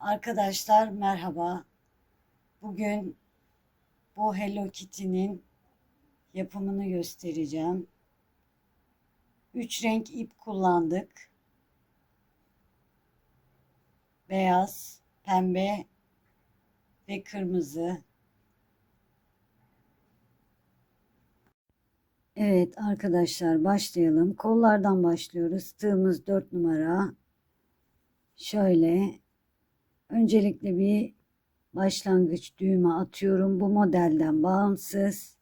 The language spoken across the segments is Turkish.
Arkadaşlar merhaba. Bugün bu Hello Kitty'nin yapımını göstereceğim. Üç renk ip kullandık. Beyaz, pembe ve kırmızı. Evet arkadaşlar başlayalım. Kollardan başlıyoruz. Tığımız 4 numara. Şöyle öncelikle bir başlangıç düğümü atıyorum. Bu modelden bağımsız.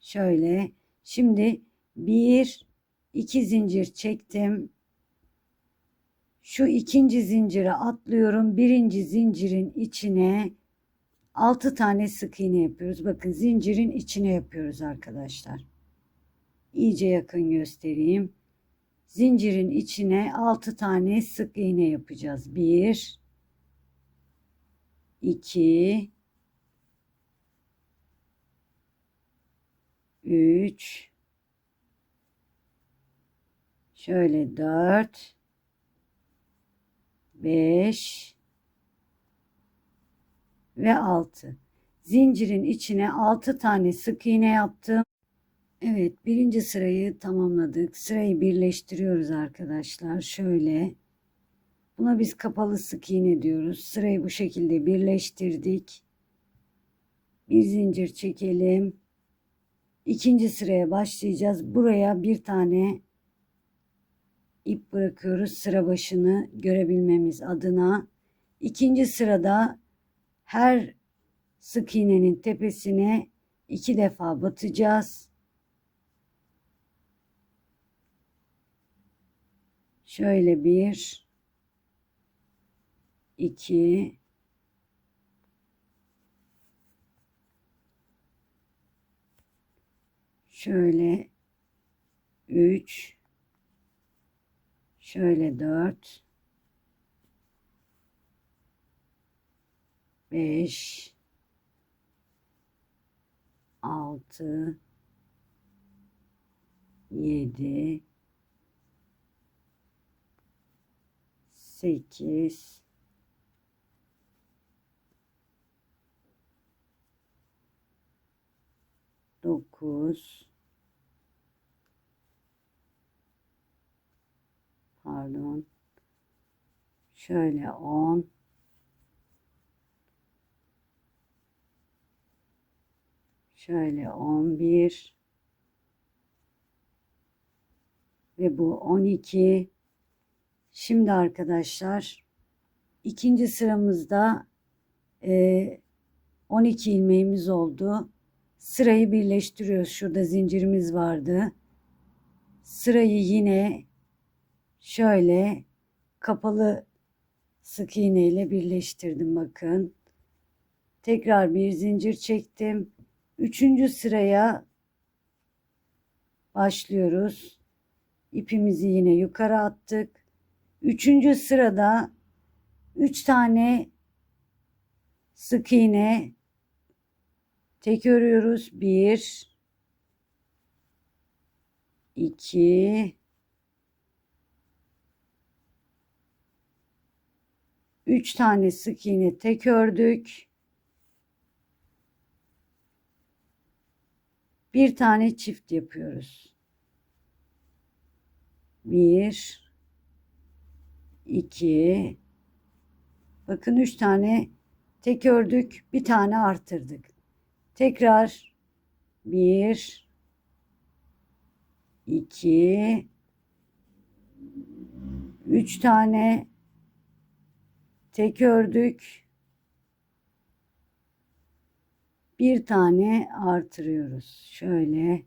Şöyle şimdi bir iki zincir çektim. Şu ikinci zincire atlıyorum. Birinci zincirin içine 6 tane sık iğne yapıyoruz. Bakın zincirin içine yapıyoruz arkadaşlar. İyice yakın göstereyim. Zincirin içine 6 tane sık iğne yapacağız. 1 2 3 şöyle 4 5 ve 6 zincirin içine 6 tane sık iğne yaptım. Evet birinci sırayı tamamladık. Sırayı birleştiriyoruz arkadaşlar. Şöyle buna biz kapalı sık iğne diyoruz. Sırayı bu şekilde birleştirdik. Bir zincir çekelim. İkinci sıraya başlayacağız. Buraya bir tane ip bırakıyoruz sıra başını görebilmemiz adına. İkinci sırada her sık iğnenin tepesine iki defa batacağız. Şöyle bir, iki, şöyle üç, şöyle dört, 5 6 7 8 9 pardon şöyle 10 Şöyle 11 ve bu 12. Şimdi arkadaşlar ikinci sıramızda e, 12 ilmeğimiz oldu. Sırayı birleştiriyoruz. Şurada zincirimiz vardı. Sırayı yine şöyle kapalı sık iğne ile birleştirdim bakın. Tekrar bir zincir çektim. Üçüncü sıraya başlıyoruz. İpimizi yine yukarı attık. Üçüncü sırada üç tane sık iğne tek örüyoruz. Bir, iki, üç tane sık iğne tek ördük. bir tane çift yapıyoruz. Bir, iki, bakın üç tane tek ördük, bir tane artırdık. Tekrar bir, iki, üç tane tek ördük. bir tane artırıyoruz. Şöyle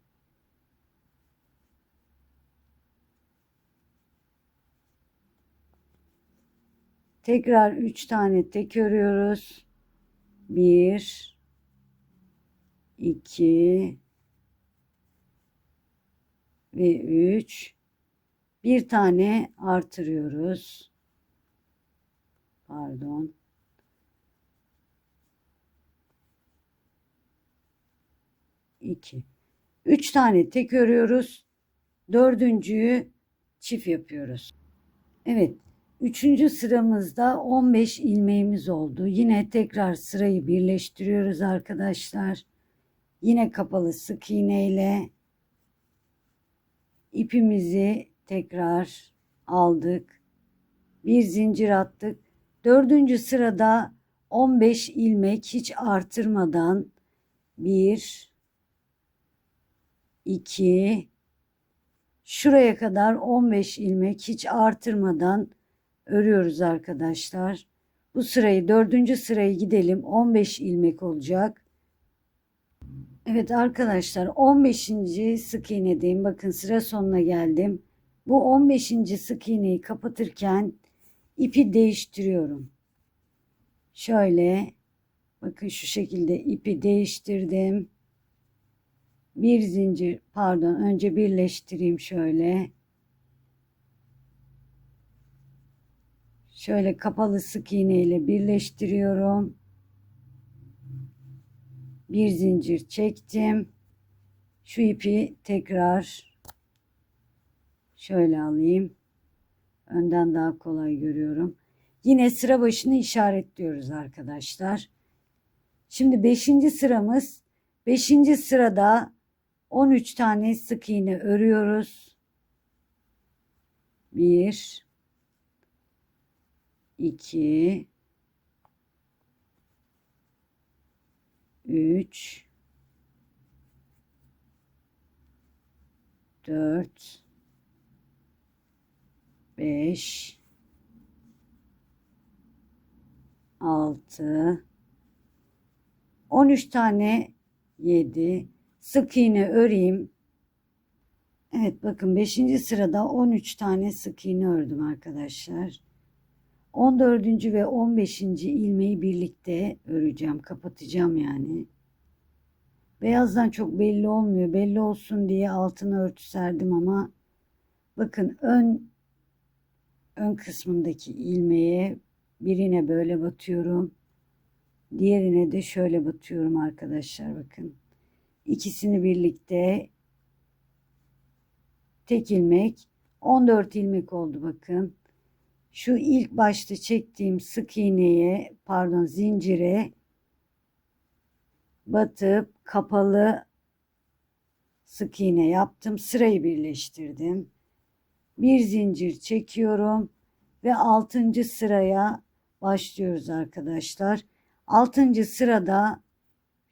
tekrar üç tane tek örüyoruz. Bir, iki ve üç. Bir tane artırıyoruz. Pardon. 2. 3 tane tek örüyoruz. Dördüncüyü çift yapıyoruz. Evet. Üçüncü sıramızda 15 ilmeğimiz oldu. Yine tekrar sırayı birleştiriyoruz arkadaşlar. Yine kapalı sık iğne ile ipimizi tekrar aldık. Bir zincir attık. Dördüncü sırada 15 ilmek hiç artırmadan 1 2 şuraya kadar 15 ilmek hiç artırmadan örüyoruz arkadaşlar. Bu sırayı dördüncü sırayı gidelim 15 ilmek olacak. Evet arkadaşlar 15. sık iğnedeyim. Bakın sıra sonuna geldim. Bu 15. sık iğneyi kapatırken ipi değiştiriyorum. Şöyle bakın şu şekilde ipi değiştirdim. Bir zincir pardon önce birleştireyim şöyle. Şöyle kapalı sık iğne ile birleştiriyorum. Bir zincir çektim. Şu ipi tekrar şöyle alayım. Önden daha kolay görüyorum. Yine sıra başını işaretliyoruz arkadaşlar. Şimdi 5. sıramız 5. sırada 13 tane sık iğne örüyoruz. 1 2 3 4 5 6 13 tane 7 sık iğne öreyim. Evet bakın 5. sırada 13 tane sık iğne ördüm arkadaşlar. 14. ve 15. ilmeği birlikte öreceğim. Kapatacağım yani. Beyazdan çok belli olmuyor. Belli olsun diye altına örtü serdim ama bakın ön ön kısmındaki ilmeğe birine böyle batıyorum. Diğerine de şöyle batıyorum arkadaşlar bakın. İkisini birlikte tek ilmek 14 ilmek oldu bakın şu ilk başta çektiğim sık iğneye pardon zincire batıp kapalı sık iğne yaptım. Sırayı birleştirdim. Bir zincir çekiyorum ve 6. sıraya başlıyoruz arkadaşlar. 6. sırada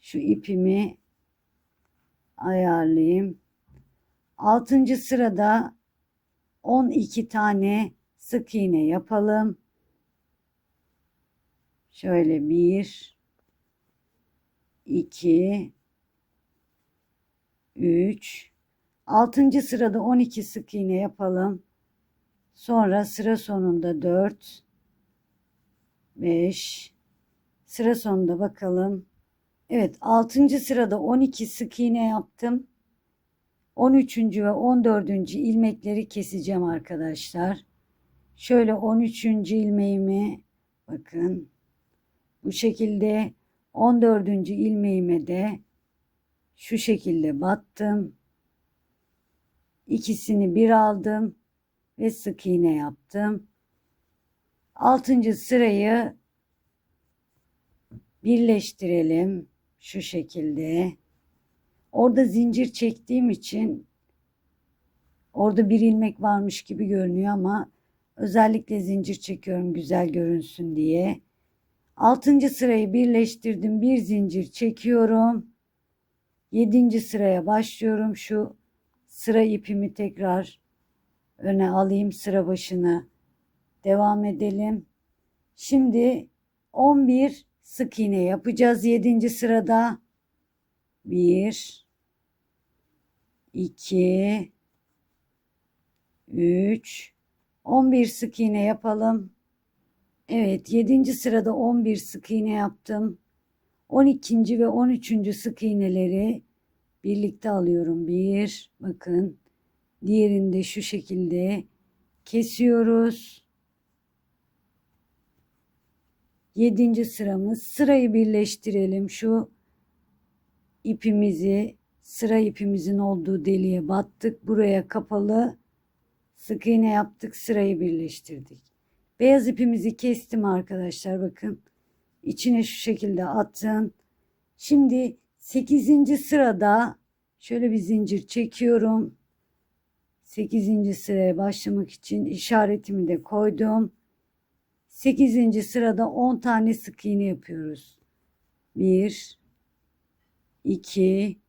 şu ipimi ayarlayayım. 6. sırada 12 tane sık iğne yapalım. Şöyle bir, iki, üç, altıncı sırada 12 sık iğne yapalım. Sonra sıra sonunda 4, 5, sıra sonunda bakalım. Evet 6. sırada 12 sık iğne yaptım. 13. ve 14. ilmekleri keseceğim arkadaşlar. Şöyle 13. ilmeğimi bakın bu şekilde 14. ilmeğime de şu şekilde battım. İkisini bir aldım ve sık iğne yaptım. 6. sırayı birleştirelim şu şekilde. Orada zincir çektiğim için orada bir ilmek varmış gibi görünüyor ama Özellikle zincir çekiyorum güzel görünsün diye. Altıncı sırayı birleştirdim. Bir zincir çekiyorum. Yedinci sıraya başlıyorum. Şu sıra ipimi tekrar öne alayım. Sıra başını devam edelim. Şimdi 11 sık iğne yapacağız. Yedinci sırada 1 2 3 11 sık iğne yapalım. Evet 7. sırada 11 sık iğne yaptım. 12. ve 13. sık iğneleri birlikte alıyorum. Bir bakın diğerinde şu şekilde kesiyoruz. 7. sıramız sırayı birleştirelim. Şu ipimizi sıra ipimizin olduğu deliğe battık. Buraya kapalı Sık iğne yaptık, sırayı birleştirdik. Beyaz ipimizi kestim arkadaşlar bakın. İçine şu şekilde attım. Şimdi 8. sırada şöyle bir zincir çekiyorum. 8. sıraya başlamak için işaretimi de koydum. 8. sırada 10 tane sık iğne yapıyoruz. 1 2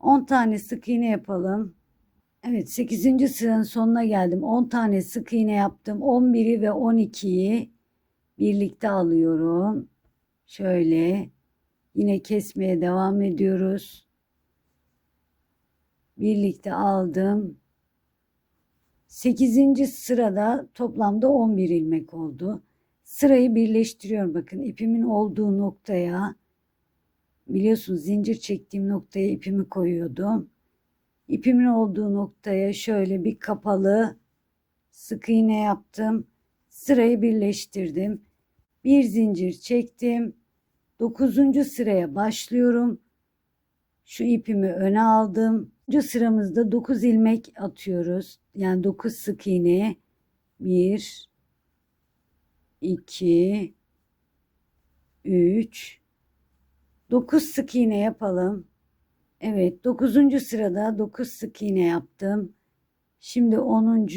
10 tane sık iğne yapalım. Evet 8. sıranın sonuna geldim. 10 tane sık iğne yaptım. 11'i ve 12'yi birlikte alıyorum. Şöyle yine kesmeye devam ediyoruz. Birlikte aldım. 8. sırada toplamda 11 ilmek oldu. Sırayı birleştiriyorum. Bakın ipimin olduğu noktaya biliyorsunuz zincir çektiğim noktaya ipimi koyuyordum. İpimin olduğu noktaya şöyle bir kapalı sık iğne yaptım. Sırayı birleştirdim. Bir zincir çektim. 9. sıraya başlıyorum. Şu ipimi öne aldım. Bu sıramızda 9 ilmek atıyoruz. Yani 9 sık iğne. 1 2 3 9 sık iğne yapalım. Evet 9. sırada 9 sık iğne yaptım. Şimdi 10.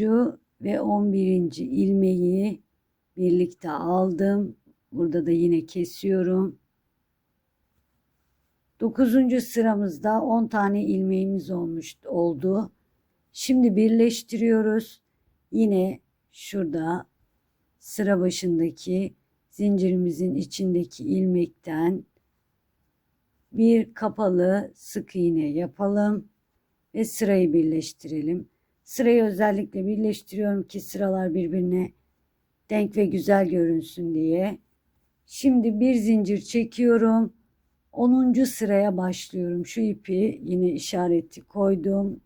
ve 11. ilmeği birlikte aldım. Burada da yine kesiyorum. 9. sıramızda 10 tane ilmeğimiz olmuş oldu. Şimdi birleştiriyoruz. Yine şurada sıra başındaki zincirimizin içindeki ilmekten bir kapalı sık iğne yapalım ve sırayı birleştirelim. Sırayı özellikle birleştiriyorum ki sıralar birbirine denk ve güzel görünsün diye. Şimdi bir zincir çekiyorum. 10. sıraya başlıyorum. Şu ipi yine işareti koydum.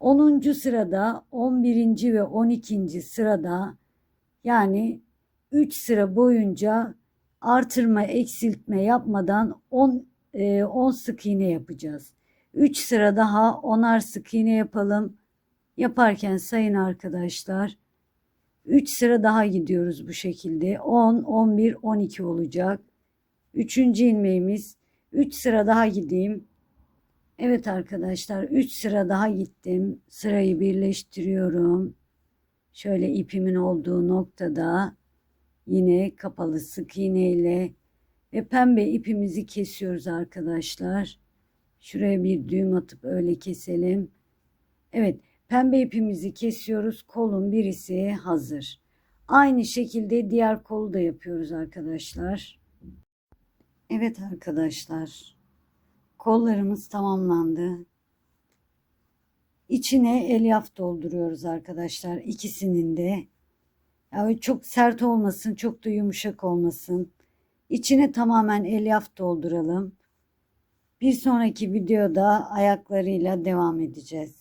10. sırada 11. ve 12. sırada yani 3 sıra boyunca artırma eksiltme yapmadan 10 10 sık iğne yapacağız. 3 sıra daha 10'ar sık iğne yapalım. Yaparken sayın arkadaşlar. 3 sıra daha gidiyoruz bu şekilde. 10, 11, 12 olacak. Üçüncü ilmeğimiz 3 sıra daha gideyim. Evet arkadaşlar 3 sıra daha gittim. Sırayı birleştiriyorum. Şöyle ipimin olduğu noktada yine kapalı sık iğne ile ve pembe ipimizi kesiyoruz arkadaşlar. Şuraya bir düğüm atıp öyle keselim. Evet pembe ipimizi kesiyoruz. Kolun birisi hazır. Aynı şekilde diğer kolu da yapıyoruz arkadaşlar. Evet arkadaşlar. Kollarımız tamamlandı. İçine elyaf dolduruyoruz arkadaşlar. ikisinin de. Yani çok sert olmasın, çok da yumuşak olmasın. İçine tamamen elyaf dolduralım. Bir sonraki videoda ayaklarıyla devam edeceğiz.